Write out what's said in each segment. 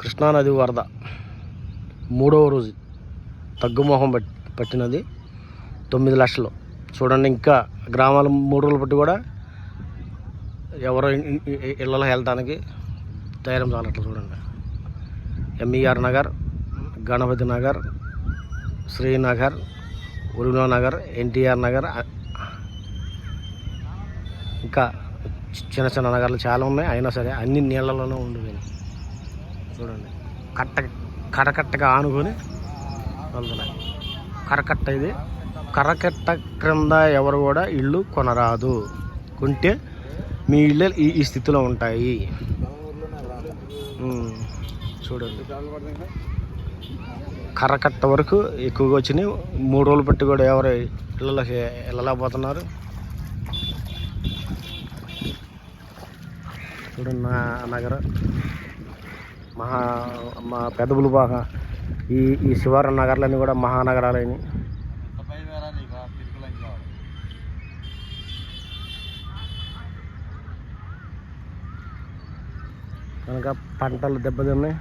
కృష్ణానది వరద మూడవ రోజు తగ్గుమోహం పట్టి పట్టినది తొమ్మిది లక్షలు. చూడండి ఇంకా గ్రామాలు మూడు రోజులు బట్టి కూడా ఎవరో ఇళ్ళలో వెళ్ళటానికి ధైర్యం చాలట్లేదు చూడండి. ఎంఈఆర్ నగర్ గణపతి నగర్ శ్రీనగర్ ఉరుమల నగర్ ఎన్టీఆర్ నగర్ ఇంకా చిన్న చిన్న నగర్లు చాలా ఉన్నాయి. అయినా సరే అన్ని నీళ్ళలోనే ఉండిపోయినాయి. చూడండి. కట్ట కరకట్టగా ఆనుకొని వెళ్తున్నాయి కరకట్ట ఇది. కరకట్ట క్రింద ఎవరు కూడా ఇల్లు కొనరాదు. కొంటే మీ ఇళ్ళు ఈ ఈ స్థితిలో ఉంటాయి. చూడండి. కర్రకట్ట వరకు ఎక్కువగా వచ్చినాయి. మూడు రోజులు బట్టి కూడా ఎవరు ఇళ్ళకి వెళ్ళలేకపోతున్నారు. చూడండి నా నగరం. మహా మా పెదవులు బాగా ఈ ఈ శివారు నగరాలన్నీ కూడా మహానగరాలని కనుక పంటలు దెబ్బతిన్నాయి.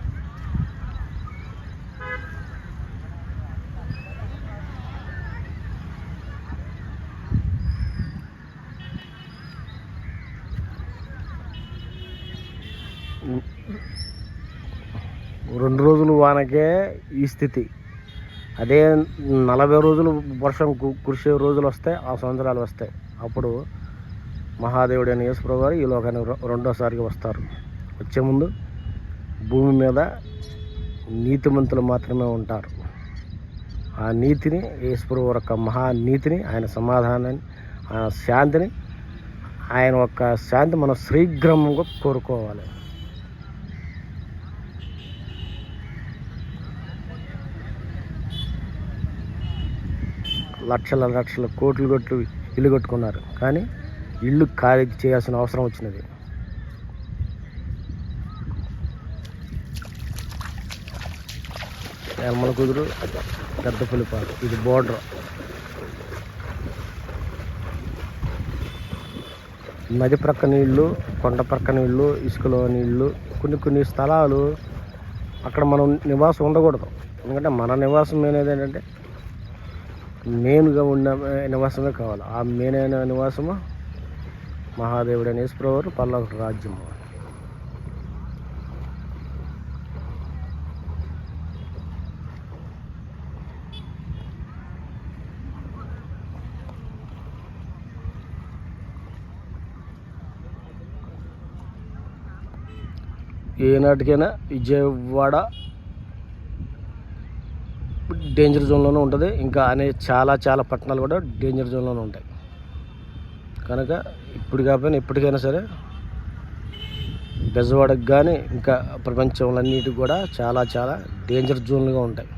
రెండు రోజులు వానకే ఈ స్థితి. అదే నలభై రోజులు వర్షం కు- కురిసే రోజులు వస్తాయి ఆ సంవత్సరాలు వస్తాయి అప్పుడు మహాదేవుడు అయిన యేసుప్రభు గారు ఈ లోకానికి రెండోసారికి వస్తారు. వచ్చే ముందు భూమి మీద నీతిమంతులు మాత్రమే ఉంటారు. ఆ నీతిని యేసుప్రభు యొక్క మహానీతిని ఆయన సమాధానాన్ని ఆయన శాంతిని ఆయన యొక్క శాంతి మనం శీఘ్రంగా కోరుకోవాలి. లక్షల లక్షల కోట్లు కొట్లు ఇల్లు కట్టుకున్నారు. కానీ ఇల్లు ఖాళీ చేయాల్సిన అవసరం వచ్చినది. ఎల్మల కుదురు పెద్ద పులిపాడు ఇది బోర్డర్. నది ప్రక్క నీళ్ళు కొండ ప్రక్క నీళ్ళు ఇసుకలో నీళ్ళు కొన్ని కొన్ని స్థలాలు అక్కడ మనం నివాసం ఉండకూడదు. ఎందుకంటే మన నివాసం అనేది ఏంటంటే మెయిన్గా ఉన్న నివాసమే కావాలి. ఆ మెయిన్ అయిన నివాసము మహాదేవుడు అనే ఈశ్వరవారు పల్లవ రాజ్యము. ఏనాటికైనా విజయవాడ డేంజర్ జోన్లోనే ఉంటుంది. ఇంకా అనే చాలా చాలా పట్టణాలు కూడా డేంజర్ జోన్లోనే ఉంటాయి. కనుక ఇప్పుడు కాకపోయినా ఎప్పటికైనా సరే బెజవాడకు కానీ ఇంకా ప్రపంచంలో అన్నిటికి కూడా చాలా చాలా డేంజర్ జోన్లుగా ఉంటాయి.